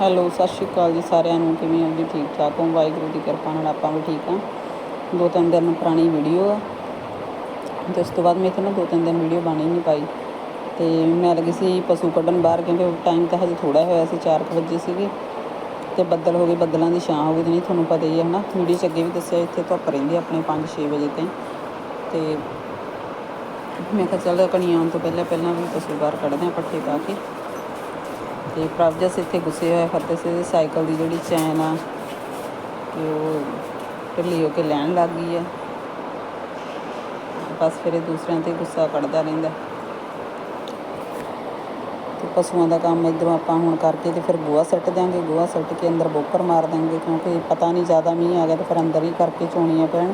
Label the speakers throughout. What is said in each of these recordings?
Speaker 1: Hello, ਸਤਿ ਸ਼੍ਰੀ ਅਕਾਲ ਜੀ ਸਾਰਿਆਂ ਨੂੰ। ਕਿਵੇਂ ਹੋ ਜੀ? ਠੀਕ ਠਾਕ ਹੋ? ਵਾਹਿਗੁਰੂ ਦੀ ਕਿਰਪਾ ਨਾਲ ਆਪਾਂ ਵੀ ਠੀਕ ਹਾਂ। ਦੋ ਤਿੰਨ ਦਿਨ ਪੁਰਾਣੀ ਵੀਡੀਓ ਆ। ਤੇ ਉਸ ਤੋਂ ਬਾਅਦ ਮੈਂ ਇੱਥੇ ਨਾ ਦੋ ਤਿੰਨ ਦਿਨ ਵੀਡੀਓ ਬਣੀ ਨਹੀਂ ਪਾਈ। ਤੇ ਮੈਂ ਲੱਗੀ ਸੀ ਪਸ਼ੂ ਕੱਢਣ ਬਾਹਰ, ਕਿਉਂਕਿ ਟਾਈਮ ਤਾਂ ਹਜੇ ਥੋੜਾ ਹੋਇਆ ਸੀ 4 ਵਜੇ ਸੀਗੇ। ਤੇ ਬੱਦਲ ਹੋ ਗਏ, ਬੱਦਲਾਂ ਦੀ ਛਾਂ ਹੋ ਗਈ ਨਹੀਂ ਤੁਹਾਨੂੰ ਪਤਾ ਹੀ ਹੈ, ਹਨਾ? ਵੀਡੀਓ 'ਚ ਅੱਗੇ ਵੀ ਦੱਸਿਆ, ਇੱਥੇ ਧੁੱਪ ਰਹਿੰਦੀ ਆਪਣੇ 5-6 ਵਜੇ ਤਾਈਂ। ਤੇ ਮੈਂ ਕਿਹਾ ਚੱਲ ਕਣੀਆਂ ਆਉਣ ਤੋਂ ਪਹਿਲਾਂ ਪਹਿਲਾਂ ਵੀ ਪਸ਼ੂ ਬਾਹਰ ਕੱਢਦੇ ਆ ਪੱਠੇ ਪਾ ਕੇ। ਤੇ ਪ੍ਰਭਜਸ ਇੱਥੇ ਗੁੱਸੇ ਹੋਇਆ ਫਤਿਹ ਸੀ ਇਹਦੀ ਸਾਈਕਲ ਦੀ ਜਿਹੜੀ ਚੈਨ ਆ ਕਿ ਉਹ ਢਿੱਲੀ ਹੋ ਕੇ ਲੈਣ ਲੱਗ ਗਈ ਆ। ਬਸ ਫਿਰ ਇਹ ਦੂਸਰਿਆਂ ਤੇ ਗੁੱਸਾ ਕੱਢਦਾ ਰਹਿੰਦਾ। ਤੇ ਪਸ਼ੂਆਂ ਦਾ ਕੰਮ ਇੱਧਰੋਂ ਆਪਾਂ ਹੁਣ ਕਰਕੇ ਤੇ ਫਿਰ ਗੋਹਾ ਸੱਟ ਦਿਆਂਗੇ। ਗੋਹਾ ਸੱਟ ਕੇ ਅੰਦਰ ਬੋਕਰ ਮਾਰ ਦਾਂਗੇ ਕਿਉਂਕਿ ਪਤਾ ਨਹੀਂ ਜ਼ਿਆਦਾ ਮੀਂਹ ਆ ਗਿਆ ਤੇ ਫਿਰ ਅੰਦਰ ਹੀ ਕਰਕੇ ਚੋਣੀਆਂ ਪੈਣ।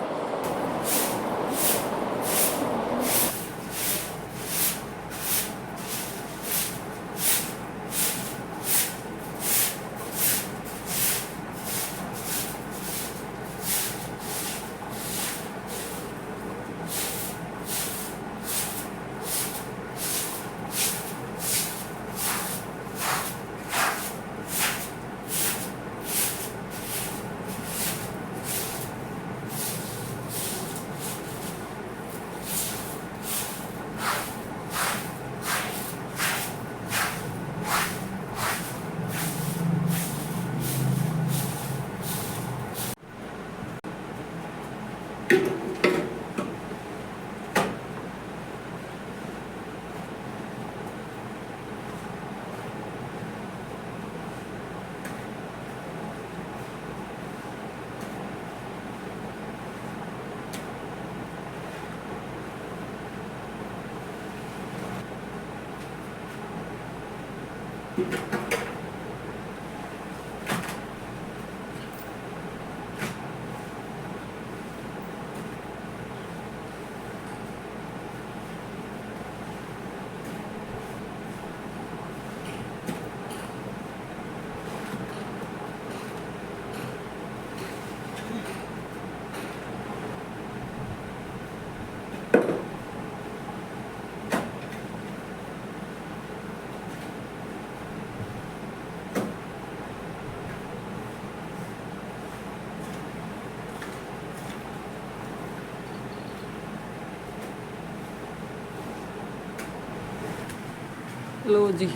Speaker 1: ਲੋ ਜੀ।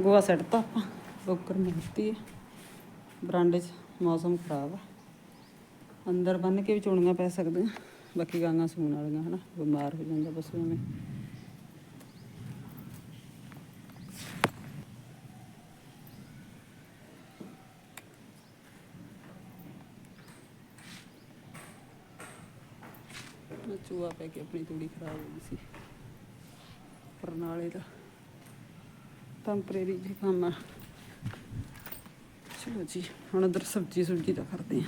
Speaker 1: ਗੋਆ ਸੱਟਤਾ ਆਪਾਂ ਬੋਕਰ ਮਿਲਤੀ ਹੈ। ਬਰਾਂਡੇ 'ਚ ਮੌਸਮ ਖਰਾਬ ਆ। ਅੰਦਰ ਬੰਨ ਕੇ ਵੀ ਚੋਣੀਆਂ ਪੈ ਸਕਦੀਆਂ। ਬਾਕੀ ਗਾਂਗਾ ਸੂਣ ਵਾਲੀਆਂ ਹਨਾ, ਬਿਮਾਰ ਹੋ ਜਾਂਦਾ ਪਸ਼ੂ ਐਵੇਂ ਚੂਹਾ ਪੈ ਕੇ ਆਪਣੀ ਤੂੜੀ ਖਰਾਬ ਹੋ ਗਈ ਸੀ। ਪਰਨਾਲੇ ਦਾ। ਟੈਂਪਰੇਰੀ ਜੀ ਕੰਮ ਆ। ਚਲੋ ਜੀ, ਹੁਣ ਉਧਰ ਸਬਜੀ ਸੁਬਜੀ ਦਾ ਕਰਦੇ ਆ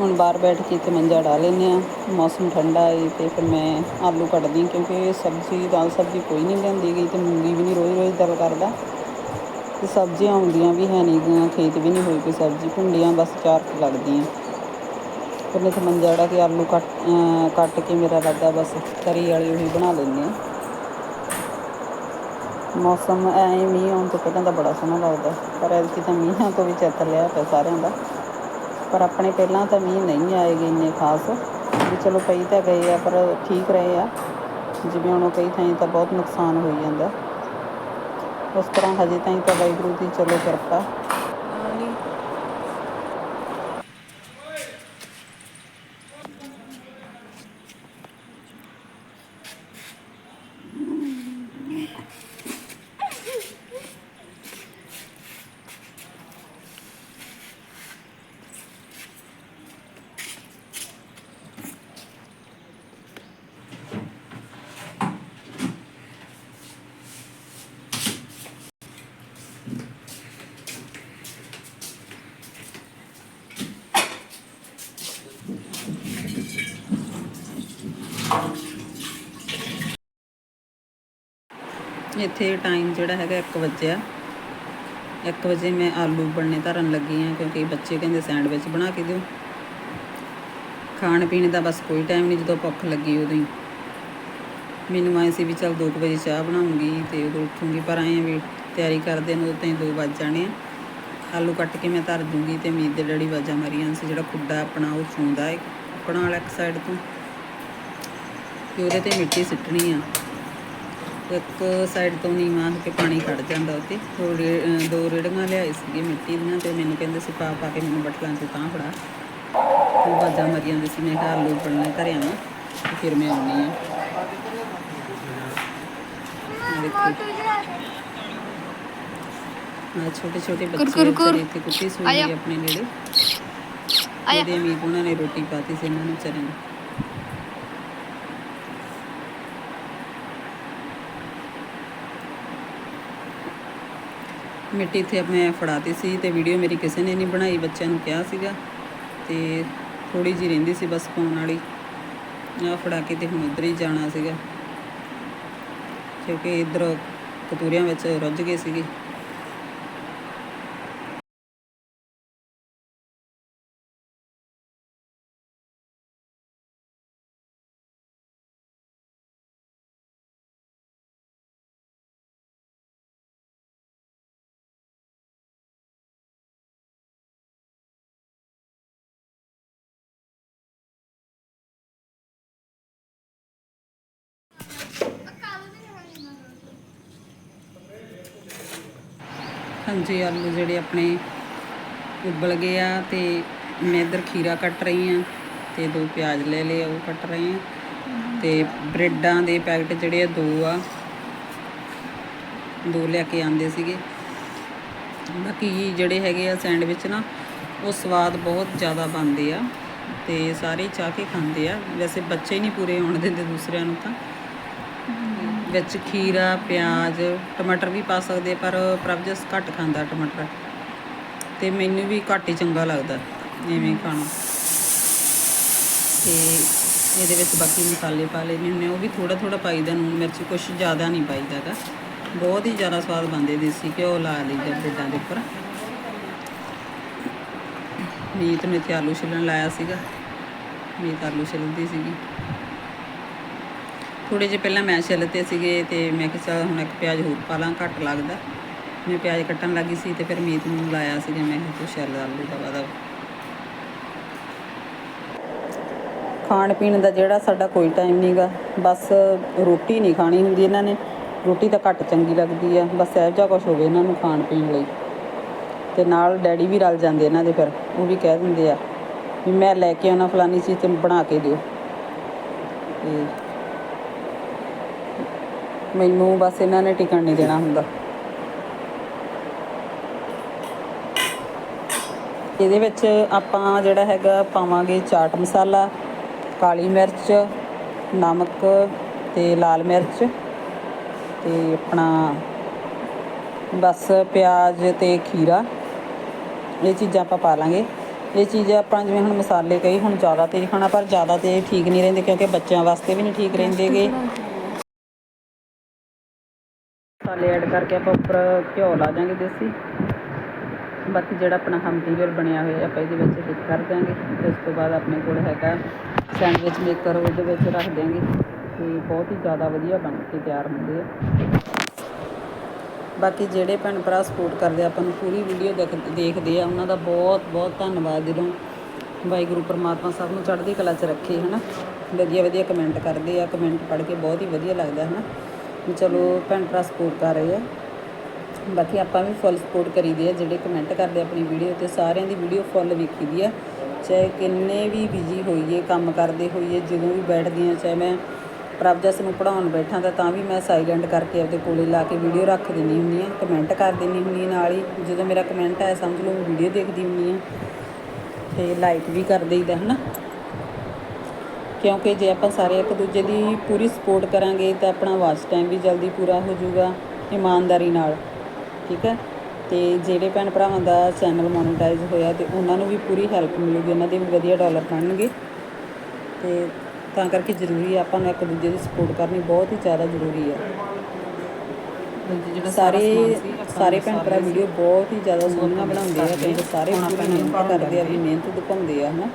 Speaker 1: ਹੁਣ ਬਾਹਰ ਬੈਠ ਕੇ ਤੇ ਮੰਜਾ ਡਾ ਲੈਂਦੇ ਆ ਮੌਸਮ ਠੰਡਾ ਹੈ ਤੇ ਫਿਰ ਮੈਂ ਆਲੂ ਕੱਟਦੀ ਹਾਂ ਕਿਉਂਕਿ ਸਬਜ਼ੀ, ਦਾਲ ਸਬਜ਼ੀ ਕੋਈ ਨਹੀਂ ਲੈਂਦੀ ਗਈ ਤੇ ਮੂੰਗੀ ਵੀ ਨਹੀਂ ਰੋਜ਼ ਰੋਜ਼ ਦਿਲ ਕਰਦਾ। ਤੇ ਸਬਜ਼ੀਆਂ ਆਉਂਦੀਆਂ ਵੀ ਹੈ ਨਹੀਂ ਗੀਆਂ, ਖੇਤ ਵੀ ਨਹੀਂ ਹੋਈ ਕੋਈ ਸਬਜ਼ੀ, ਭੁੰਡੀਆਂ ਬਸ ਚਾਰ ਕੁ ਲੱਗਦੀਆਂ। ਫਿਰ ਮੈਂ ਜਿਹੜਾ ਕਿ ਆਲੂ ਕੱਟ ਕੱਟ ਕੇ ਮੇਰਾ ਰਾਦਾ ਬਸ ਤਰੀ ਵਾਲੀ ਉਹੀ ਬਣਾ ਲੈਂਦੇ ਆ ਮੌਸਮ ਐ ਮੀਂਹ ਆਉਣ ਤੋਂ ਪਹਿਲਾਂ ਤਾਂ ਬੜਾ ਸੋਹਣਾ ਲੱਗਦਾ, ਪਰ ਐਤਕੀ ਤਾਂ ਮੀਂਹਾਂ ਤੋਂ ਵੀ ਚੇਤਰ ਲਿਆ ਪਿਆ ਸਾਰਿਆਂ ਦਾ। ਪਰ ਆਪਣੇ ਪਹਿਲਾਂ ਤਾਂ ਮੀਂਹ ਨਹੀਂ ਆਏਗੇ ਇੰਨੇ ਖਾਸ, ਵੀ ਚਲੋ ਪਈ ਤਾਂ ਗਏ ਆ, ਪਰ ਠੀਕ ਰਹੇ ਆ। ਜਿਵੇਂ ਹੁਣ ਕਈ ਥਾਈਂ ਤਾਂ ਬਹੁਤ ਨੁਕਸਾਨ ਹੋਈ ਜਾਂਦਾ। ਉਸ ਤਰ੍ਹਾਂ ਹਜੇ ਤਾਈਂ ਤਾਂ ਵਾਹਿਗੁਰੂ ਦੀ ਚਲੋ ਕਿਰਪਾ। ਇੱਥੇ ਟਾਈਮ ਜਿਹੜਾ ਹੈਗਾ 1 ਵਜੇ 1 ਵਜੇ ਮੈਂ ਆਲੂ ਬਣਨੇ ਧਰਨ ਲੱਗੀ ਆ ਕਿਉਂਕਿ ਬੱਚੇ ਕਹਿੰਦੇ ਸੈਂਡਵਿਚ ਬਣਾ ਕੇ ਦਿਓ। ਖਾਣ ਪੀਣ ਦਾ ਬਸ ਕੋਈ ਟਾਈਮ ਨਹੀਂ ਜਦੋਂ ਭੁੱਖ ਲੱਗੀ ਉਦੋਂ ਹੀ। ਮੈਨੂੰ ਆਏ ਸੀ ਵੀ ਚਲ 2 ਵਜੇ ਚਾਹ ਬਣਾਉਂਗੀ ਤੇ ਉਦੋਂ ਉੱਠੂੰਗੀ, ਪਰ ਆਏ ਵੀ ਤਿਆਰੀ ਕਰਦੇ ਨੂੰ ਤਾਂ 2 ਵੱਜ ਜਾਣੇ ਆਲੂ ਕੱਟ ਕੇ ਮੈਂ ਧਰ ਦੂੰਗੀ ਤੇ ਮੀਤ ਦੇ ਡੈਡੀ ਵਾਜਾਂ ਮਾਰੀਆਂ ਸੀ, ਜਿਹੜਾ ਖੁੱਡਾ ਆਪਣਾ ਉਹ ਚੁੰਦਾ ਹੈ ਆਪਣਾ ਵਾਲਾ ਇੱਕ ਸਾਈਡ ਤੋਂ। ਤੇ ਉਹਦੇ ਤੇ ਮਿੱਟੀ ਸਿੱਟਣੀ ਆ। ਇੱਕ ਸਾਈਡ ਤੋਂ ਨੀਵਾਂ ਹੋ ਕੇ ਪਾਣੀ ਖੜ ਜਾਂਦਾ ਉੱਤੇ ਦੋ ਦੋ ਰੇੜੀਆਂ ਲਿਆਏ ਸੀਗੇ ਮਿੱਟੀ ਦੀਆਂ ਤੇ ਮੈਨੂੰ ਕਹਿੰਦੇ ਸੀ ਪਾ ਪਾ ਕੇ ਮੈਨੂੰ ਬਟਲਾਂ 'ਚ ਤਾਂ ਫੜਾ। ਉਹ ਵਾਜਾਂ ਮਾਰੀਆਂ ਦੇ ਸੀ ਮੈਂ ਕਿਹਾ ਆਲੂ ਬਣਨੇ ਧਰਿਆ ਵਾਂ ਤੇ ਫਿਰ ਮੈਂ ਆਉਣੀ ਆ। ਆ ਛੋਟੇ ਛੋਟੇ ਬੱਚੇ ਇੱਥੇ ਕੁੱਤੀ ਸੂਈ ਆਪਣੇ ਨੇੜੇ।
Speaker 2: ਆਇਆ।
Speaker 1: ਉਹਦੇ ਵੀ ਉਹਨਾਂ ਨੇ ਰੋਟੀ ਪਾਤੀ ਸੀ ਇਹਨਾਂ ਨੂੰ ਵਿਚਾਰਿਆਂ ਮਿੱਟੀ ਇੱਥੇ ਮੈਂ ਫੜਾਤੀ ਸੀ ਤੇ ਵੀਡੀਓ ਮੇਰੀ ਕਿਸੇ ਨੇ ਨਹੀਂ ਬਣਾਈ, ਬੱਚਿਆਂ ਨੂੰ ਕਿਹਾ ਸੀਗਾ ਤੇ ਥੋੜੀ ਜਿਹੀ ਰਹਿੰਦੀ ਸੀ ਬਸ ਪਾਉਣ ਵਾਲੀ ਆ ਫੜਾ ਕੇ ਤੇ ਹੁਣ ਉਧਰ ਹੀ ਜਾਣਾ ਸੀਗਾ। ਕਿਉਂਕਿ ਇੱਧਰ ਕਤੂਰਿਆਂ ਵਿੱਚ ਰੁੱਝ ਗਏ ਸੀਗੇ। ਹਾਂਜੀ ਆਲੂ ਜਿਹੜੇ ਆਪਣੇ ਉਬਲ ਗਏ ਆ ਤੇ ਮੈਂ ਇੱਧਰ ਖੀਰਾ ਕੱਟ ਰਹੀ ਆ ਤੇ ਦੋ ਪਿਆਜ਼ ਲੈ ਲਏ ਆ, ਉਹ ਕੱਟ ਰਹੀ ਆ। ਤੇ ਬ੍ਰੈਡਾਂ ਦੇ ਪੈਕਟ ਜਿਹੜੇ ਆ ਦੋ ਆ। ਦੋ ਲੈ ਕੇ ਆਂਦੇ ਸੀਗੇ। ਬਾਕੀ ਜਿਹੜੇ ਹੈਗੇ ਆ ਸੈਂਡਵਿਚ ਨਾ ਉਹ ਸਵਾਦ ਬਹੁਤ ਜ਼ਿਆਦਾ ਬਣਦੇ ਆ ਤੇ ਸਾਰੇ ਚਾਹ ਕੇ ਖਾਂਦੇ ਆ। ਵੈਸੇ ਬੱਚੇ ਨਹੀਂ ਪੂਰੇ ਆਉਣ ਦਿੰਦੇ ਦੂਸਰਿਆਂ ਨੂੰ ਤਾਂ। ਵਿੱਚ ਖੀਰਾ, ਪਿਆਜ਼, ਟਮਾਟਰ ਵੀ ਪਾ ਸਕਦੇ ਪਰ ਪ੍ਰਭਜਸ ਘੱਟ ਖਾਂਦਾ ਟਮਾਟਰ। ਤੇ ਮੈਨੂੰ ਵੀ ਘੱਟ ਹੀ ਚੰਗਾ ਲੱਗਦਾ, ਐਵੇਂ ਖਾਣਾ। ਤੇ ਇਹਦੇ ਵਿੱਚ ਬਾਕੀ ਮਸਾਲੇ ਪਾ ਲੈਣੇ ਹੁੰਦੇ ਉਹ ਵੀ ਥੋੜਾ ਥੋੜਾ ਪਾਈਦਾ ਨੂਨ ਮਿਰਚ ਕੁਝ ਜ਼ਿਆਦਾ ਨਹੀਂ ਪਾਈਦਾਗਾ ਬਹੁਤ ਹੀ ਜ਼ਿਆਦਾ ਸਵਾਦ ਬਣਦੇ ਦੇਸੀ ਘਿਓ ਲਾ ਲਈਦਾ ਬ੍ਰੈਡਾਂ ਦੇ ਉੱਪਰ। ਮੀਤ ਨੇ ਇੱਥੇ ਆਲੂ ਛਿੱਲਣ ਲਾਇਆ ਸੀਗਾ। ਮੀਤ ਆਲੂ ਛਿੱਲਦੀ ਸੀਗੀ। ਥੋੜੇ ਜਿਹੇ ਪਹਿਲਾਂ ਮੈਂ ਛਿੱਲਤੇ ਸੀਗੇ ਤੇ ਮੈਂ ਕਿਹਾ ਚੱਲ ਹੁਣ ਇੱਕ ਪਿਆਜ਼ ਹੋਰ ਪਾ ਲਾਂ, ਘੱਟ ਲੱਗਦਾ। ਮੈਂ ਪਿਆਜ਼ ਕੱਟਣ ਲੱਗੀ ਸੀ ਤੇ ਫਿਰ ਮੀਤ ਨੂੰ ਲਾਇਆ ਸੀਗਾ ਮੈਂ ਕਿਹਾ ਤੂੰ ਛਿੱਲ ਆਲੂ ਦਾ ਵਾਦਾ। ਖਾਣ ਪੀਣ ਦਾ ਜਿਹੜਾ ਸਾਡਾ ਕੋਈ ਟਾਈਮ ਨਹੀਂਗਾ ਬਸ ਰੋਟੀ ਨਹੀਂ ਖਾਣੀ ਹੁੰਦੀ ਇਹਨਾਂ ਨੇ। ਰੋਟੀ ਤਾਂ ਘੱਟ ਚੰਗੀ ਲੱਗਦੀ ਆ, ਬਸ ਇਹੋ ਜਿਹਾ ਕੁਝ ਹੋਵੇ ਇਹਨਾਂ ਨੂੰ ਖਾਣ ਪੀਣ ਲਈ। ਤੇ ਨਾਲ ਡੈਡੀ ਵੀ ਰਲ ਜਾਂਦੇ ਇਹਨਾਂ ਦੇ ਫਿਰ, ਉਹ ਵੀ ਕਹਿ ਦਿੰਦੇ ਆ ਵੀ ਮੈਂ ਲੈ ਕੇ ਆਉਣਾ ਫਲਾਨੀ ਚੀਜ਼ ਤੇ ਬਣਾ ਕੇ ਦਿਓ। ਤੇ ਮੈਨੂੰ ਬਸ ਇਹਨਾਂ ਨੇ ਟਿਕਣ ਨਹੀਂ ਦੇਣਾ ਹੁੰਦਾ। ਇਹਦੇ ਵਿੱਚ ਆਪਾਂ ਜਿਹੜਾ ਹੈਗਾ ਪਾਵਾਂਗੇ ਚਾਟ ਮਸਾਲਾ, ਕਾਲੀ ਮਿਰਚ, ਨਮਕ ਤੇ ਲਾਲ ਮਿਰਚ ਤੇ ਆਪਣਾ ਬਸ ਪਿਆਜ਼ ਤੇ ਖੀਰਾ। ਇਹ ਚੀਜ਼ਾਂ ਆਪਾਂ ਪਾ ਲਾਂਗੇ। ਇਹ ਚੀਜ਼ ਆਪਾਂ ਜਿਵੇਂ ਹੁਣ ਮਸਾਲੇ ਕਈ ਹੁਣ ਜ਼ਿਆਦਾ ਤੇਜ਼ ਖਾਣਾ, ਪਰ ਜ਼ਿਆਦਾ ਤੇ ਠੀਕ ਨਹੀਂ ਰਹਿੰਦੇ ਕਿਉਂਕਿ ਬੱਚਿਆਂ ਵਾਸਤੇ ਵੀ ਨਹੀਂ ਠੀਕ ਰਹਿੰਦੇਗੇ ਮਸਾਲੇ ਐਡ ਕਰਕੇ ਆਪਾਂ ਉੱਪਰ ਘਿਓ ਲਾ ਦਾਂਗੇ ਦੇਸੀ। ਬਾਕੀ ਜਿਹੜਾ ਆਪਣਾ ਹਮਟੀਰੀਅਲ ਬਣਿਆ ਹੋਇਆ ਆਪਾਂ ਇਹਦੇ ਵਿੱਚ ਫਿੱਟ ਕਰ ਦਾਂਗੇ ਉਸ ਤੋਂ ਬਾਅਦ ਆਪਣੇ ਕੋਲ ਹੈਗਾ ਸੈਂਡਵਿਚ ਮੇਕਰ ਉਹਦੇ ਵਿੱਚ ਰੱਖ ਦਿਆਂਗੇ। ਤੇ ਬਹੁਤ ਹੀ ਜ਼ਿਆਦਾ ਵਧੀਆ ਬਣ ਕੇ ਤਿਆਰ ਹੁੰਦੇ ਆ। ਬਾਕੀ ਜਿਹੜੇ ਭੈਣ ਭਰਾ ਸਪੋਰਟ ਕਰਦੇ ਆਪਾਂ ਨੂੰ ਪੂਰੀ ਵੀਡੀਓ ਦੇਖਦੇ ਆ, ਉਹਨਾਂ ਦਾ ਬਹੁਤ ਬਹੁਤ ਧੰਨਵਾਦ। ਦਿਲੋਂ ਵਾਹਿਗੁਰੂ ਪਰਮਾਤਮਾ ਸਭ ਨੂੰ ਚੜ੍ਹਦੀ ਕਲਾ 'ਚ ਰੱਖੇ, ਹਨਾ? ਵਧੀਆ ਵਧੀਆ ਕਮੈਂਟ ਕਰਦੇ ਆ ਕਮੈਂਟ ਪੜ੍ਹ ਕੇ ਬਹੁਤ ਹੀ ਵਧੀਆ ਲੱਗਦਾ, ਹਨਾ? ਵੀ ਚਲੋ ਭੈਣ ਭਰਾ ਸਪੋਰਟ ਕਰ ਰਹੇ ਆ। ਬਾਕੀ ਆਪਾਂ ਵੀ ਫੁੱਲ ਸਪੋਰਟ ਕਰੀਦੀ ਆ, ਜਿਹੜੇ ਕਮੈਂਟ ਕਰਦੇ ਆਪਣੀ ਵੀਡੀਓ ਤੇ, ਸਾਰਿਆਂ ਦੀ ਵੀਡੀਓ ਫੁੱਲ ਵੇਖੀਦੀ ਆ। ਚਾਹੇ ਕਿੰਨੇ ਵੀ ਬਿਜ਼ੀ ਹੋਈਏ, ਕੰਮ ਕਰਦੇ ਹੋਈਏ, ਜਦੋਂ ਵੀ ਬੈਠਦੀ ਆ, ਚਾਹੇ ਮੈਂ ਪ੍ਰਭਜਸ ਨੂੰ ਪੜਾਉਣ ਬੈਠਾ ਤਾਂ ਤਾਂ ਵੀ ਮੈਂ ਸਾਈਲੈਂਟ ਕਰਕੇ ਆਪਦੇ ਕੋਲੇ ਲਾ ਕੇ ਵੀਡੀਓ ਰੱਖ ਦਿੰਦੀ ਹੁੰਦੀ ਆ ਕਮੈਂਟ ਕਰ ਦਿੰਦੀ ਹੁੰਦੀ ਆ ਨਾਲ ਹੀ। ਜਦੋਂ ਮੇਰਾ ਕਮੈਂਟ ਆਇਆ, ਸਮਝ ਲਓ, ਮੈਂ ਵੀਡੀਓ ਦੇਖਦੀ ਹੁੰਦੀ ਆ। ਤੇ ਲਾਈਕ ਵੀ ਕਰ ਦੇਈਦਾ, ਹਨਾ? ਕਿਉਂਕਿ ਜੇ ਆਪਾਂ ਸਾਰੇ ਇੱਕ ਦੂਜੇ ਦੀ ਪੂਰੀ ਸਪੋਰਟ ਕਰਾਂਗੇ ਤਾਂ ਆਪਣਾ ਵਾਚ ਟਾਈਮ ਵੀ ਜਲਦੀ ਪੂਰਾ ਹੋ ਜਾਊਗਾ ਇਮਾਨਦਾਰੀ ਨਾਲ ਠੀਕ ਹੈ? ਤੇ ਜਿਹੜੇ ਭੈਣ ਭਰਾਵਾਂ ਦਾ ਚੈਨਲ ਮੋਨੇਟਾਈਜ਼ ਹੋਇਆ ਤੇ ਉਹਨਾਂ ਨੂੰ ਵੀ ਪੂਰੀ ਹੈਲਪ ਮਿਲੂਗੀ ਉਹਨਾਂ ਦੇ ਵੀ ਵਧੀਆ ਡਾਲਰ ਬਣਨਗੇ। ਤੇ ਤਾਂ ਕਰਕੇ ਜ਼ਰੂਰੀ ਹੈ ਆਪਾਂ ਨੂੰ ਇੱਕ ਦੂਜੇ ਦੀ ਸਪੋਰਟ ਕਰਨੀ ਬਹੁਤ ਹੀ ਜ਼ਿਆਦਾ ਜ਼ਰੂਰੀ ਹੈ ਸਾਰੇ ਸਾਰੇ ਭੈਣ ਭਰਾ ਵੀਡੀਓ ਬਹੁਤ ਹੀ ਜ਼ਿਆਦਾ ਸੋਹਣੀਆਂ ਬਣਾਉਂਦੇ ਆ ਤੇ ਸਾਰੇ ਪੂਰੀ ਮਿਹਨਤ ਕਰਦੇ ਆ ਵੀ ਮਿਹਨਤ ਦਿਖਾਉਂਦੇ ਆ ਹਨਾ?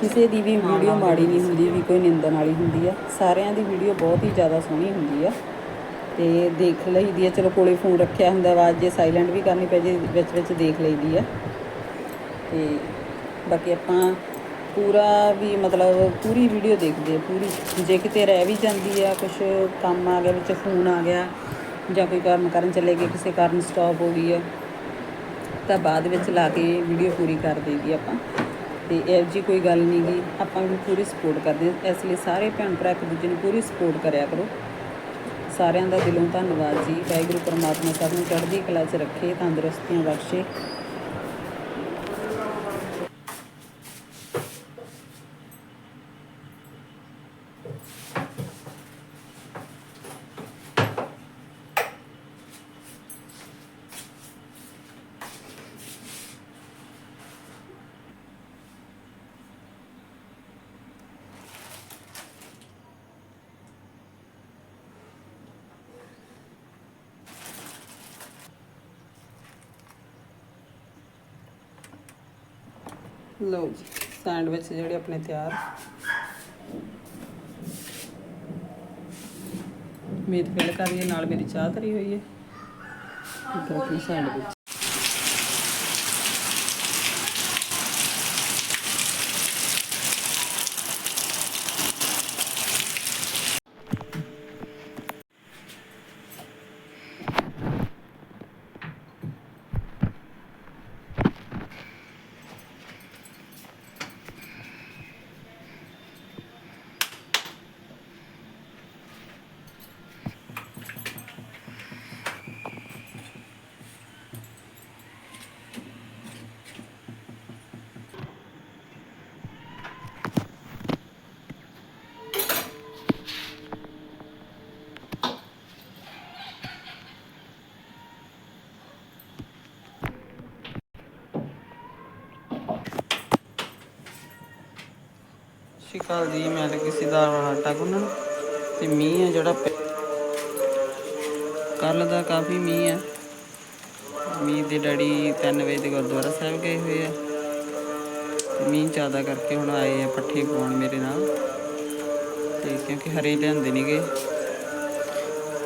Speaker 1: ਕਿਸੇ ਦੀ ਵੀ ਵੀਡੀਓ ਮਾੜੀ ਨਹੀਂ ਹੁੰਦੀ, ਵੀ ਕੋਈ ਨਿੰਦਣ ਵਾਲੀ ਹੁੰਦੀ ਆ। ਸਾਰਿਆਂ ਦੀ ਵੀਡੀਓ ਬਹੁਤ ਹੀ ਜ਼ਿਆਦਾ ਸੋਹਣੀ ਹੁੰਦੀ ਆ। ਤੇ ਦੇਖ ਲਈਦੀ ਆ। ਚਲੋ ਕੋਲੇ ਫੋਨ ਰੱਖਿਆ ਹੁੰਦਾ ਆਵਾਜ਼ ਜੇ ਸਾਇਲੈਂਟ ਵੀ ਕਰਨੀ ਪੈ ਜੇ, ਵਿੱਚ ਵਿੱਚ ਦੇਖ ਲਈਦੀ ਆ। ਤੇ ਬਾਕੀ ਆਪਾਂ ਪੂਰਾ ਵੀ ਮਤਲਬ ਪੂਰੀ ਵੀਡੀਓ ਦੇਖਦੇ ਆ, ਪੂਰੀ। ਜੇ ਕਿਤੇ ਰਹਿ ਵੀ ਜਾਂਦੀ ਆ ਕੁਝ ਕੰਮ ਆ ਗਿਆ, ਵਿੱਚ ਫੋਨ ਆ ਗਿਆ, ਜਾਂ ਕੋਈ ਕੰਮ ਕਰਨ ਚਲੇ ਗਏ, ਕਿਸੇ ਕਾਰਨ ਸਟਾਪ ਹੋ ਗਈ ਆ, ਤਾਂ ਬਾਅਦ ਵਿੱਚ ਲਾ ਕੇ ਵੀਡੀਓ ਪੂਰੀ ਕਰ ਦੇਈਦੀ ਆਪਾਂ। ਤੇ ਇਹੋ ਜੀ ਕੋਈ ਗੱਲ ਨਹੀਂ ਗੀ। ਆਪਾਂ ਵੀ ਪੂਰੀ ਸਪੋਰਟ ਕਰਦੇ ਹਾਂ। ਇਸ ਲਈ ਸਾਰੇ ਭੈਣ ਭਰਾ ਇੱਕ ਦੂਜੇ ਨੂੰ ਪੂਰੀ ਸਪੋਰਟ ਕਰਿਆ ਕਰੋ। ਸਾਰਿਆਂ ਦਾ ਦਿਲੋਂ ਧੰਨਵਾਦ ਜੀ। ਵਾਹਿਗੁਰੂ ਪਰਮਾਤਮਾ ਸਭ ਨੂੰ ਚੜ੍ਹਦੀ ਕਲਾ 'ਚ ਰੱਖੇ, ਤੰਦਰੁਸਤੀਆਂ ਬਖਸ਼ੇ। ਲਓ ਜੀ, ਸੈਂਡਵਿਚ ਜਿਹੜੇ ਆਪਣੇ ਤਿਆਰ। ਮੀਟ ਫਿਲ ਕਰ ਲਈਏ, ਨਾਲ ਮੇਰੀ ਚਾਹ ਧਰੀ ਹੋਈ ਹੈ। ਇੱਧਰ ਆਪਣੇ ਸੈਂਡਵਿਚ। ਸ਼੍ਰੀ ਅਕਾਲ ਜੀ, ਮੈਂ ਲੱਗੀ ਸੀ ਵਾਲਾ ਆਟਾ ਗੁੰਨਣ ਤੇ ਮੀਂਹ ਆ ਜਿਹੜਾ ਕੱਲ ਦਾ ਕਾਫੀ ਮੀਂਹ ਹੈ ਮੀਂਹ ਦੇ ਡੈਡੀ 3 ਵਜੇ ਦੇ ਗੁਰਦੁਆਰਾ ਸਾਹਿਬ ਗਏ ਹੋਏ ਆ। ਮੀਂਹ ਜ਼ਿਆਦਾ ਕਰਕੇ ਹੁਣ ਆਏ ਆ ਪੱਠੇ ਪਾਉਣ ਮੇਰੇ ਨਾਲ। ਤੇ ਕਿਉਂਕਿ ਹਰੇ ਲਿਆਂਦੇ ਨਹੀਂ ਗਏ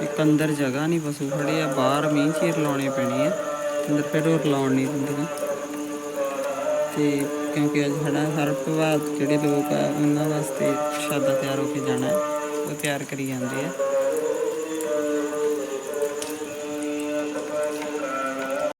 Speaker 1: ਇੱਕ ਅੰਦਰ ਜਗ੍ਹਾ ਨਹੀਂ ਪਸ਼ੂ ਖੜੇ ਆ, ਬਾਹਰ ਮੀਂਹ ਚੀਰ ਲਾਉਣੇ ਪੈਣੇ ਆ। ਅੰਦਰ ਫਿਰ ਉਹ ਲਾਉਣ ਨਹੀਂ ਦਿੰਦੇ ਤੇ ਕਿਉਂਕਿ ਅੱਜ ਸਾਡਾ ਹਰ ਪ੍ਰਭਾਤ ਜਿਹੜੇ ਲੋਕ ਆ, ਉਹਨਾਂ ਵਾਸਤੇ ਸ਼ਾਦਾ ਤਿਆਰ ਹੋ ਕੇ ਜਾਣਾ ਉਹ ਤਿਆਰ ਕਰੀ ਜਾਂਦੇ ਆ।